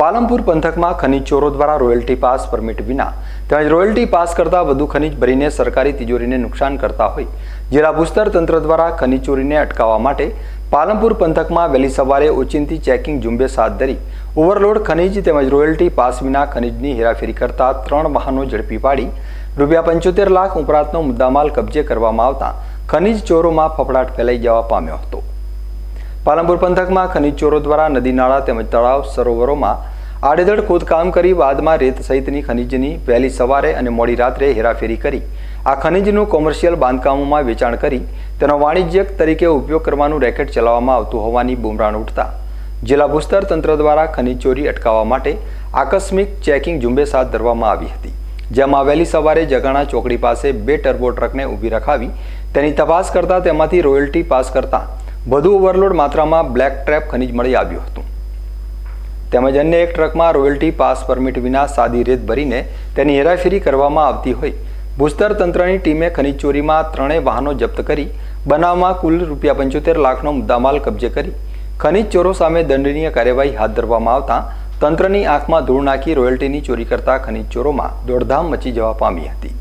પાલનપુર પંથકમાં ખનીજ ચોરો દ્વારા રોયલ્ટી પાસ પરમિટ વિના તેમજ રોયલ્ટી પાસ કરતા વધુ ખનીજ ભરીને સરકારી તિજોરીને નુકસાન કરતા હોય. જિલ્લા ભૂસ્તર તંત્ર દ્વારા ખનીજ ચોરીને અટકાવવા માટે પાલમપુર પંથકમાં વહેલી સવારે ઓચિંતી ચેકિંગ ઝુંબેશ હાથ ધરી ઓવરલોડ ખનીજ તેમજ રોયલ્ટી પાસ વિના ખનીજની હેરાફેરી કરતા ત્રણ વાહનો ઝડપી પાડી રૂપિયા પંચોતેર લાખ ઉપરાંતનો મુદ્દામાલ કબજે કરવામાં આવતા ખનીજ ચોરોમાં ફફડાટ ફેલાઈ જવા પામ્યો હતો. પાલનપુર પંથકમાં ખનીજ ચોરો દ્વારા નદી નાળા તેમજ તળાવ સરોવરોમાં આડેધડ ખોદકામ કરી બાદમાં રેત સહિતની ખનીજની વહેલી સવારે અને મોડી રાત્રે હેરાફેરી કરી. આ ખનીજનું કોમર્શિયલ બાંધકામોમાં વેચાણ કરી તેનો વાણિજ્યક તરીકે ઉપયોગ કરવાનું રેકેટ ચલાવવામાં આવતું હોવાની બુમરાણ ઉઠતા જિલ્લા ભૂસ્તર તંત્ર દ્વારા ખનીજ ચોરી અટકાવવા માટે આકસ્મિક ચેકિંગ ઝુંબેશ હાથ ધરવામાં આવી હતી. જેમાં વહેલી સવારે જગાણા ચોકડી પાસે બે ટર્બો ટ્રકને ઊભી રખાવી તેની તપાસ કરતા તેમાંથી રોયલ્ટી પાસ કરતા વધુ ઓવરલોડ માત્રામાં બ્લેક ટ્રેપ ખનીજ મળી આવ્યું હતું. તેમજ અન્ય એક ટ્રકમાં રોયલ્ટી પાસ પરમિટ વિના સાદી રેત ભરીને તેની હેરાફેરી કરવામાં આવતી હોય. ભૂસ્તર તંત્રની ટીમે ખનીજ ચોરીમાં ત્રણેય વાહનો જપ્ત કરી, બનાવમાં કુલ રૂપિયા પંચોતેર લાખનો મુદ્દામાલ કબજે કરી. ખનીજ ચોરો સામે દંડનીય કાર્યવાહી હાથ ધરવામાં આવતા તંત્રની આંખમાં ધૂળ નાખી રોયલ્ટીની ચોરી કરતા ખનીજ ચોરોમાં દોડધામ મચી જવા પામી હતી.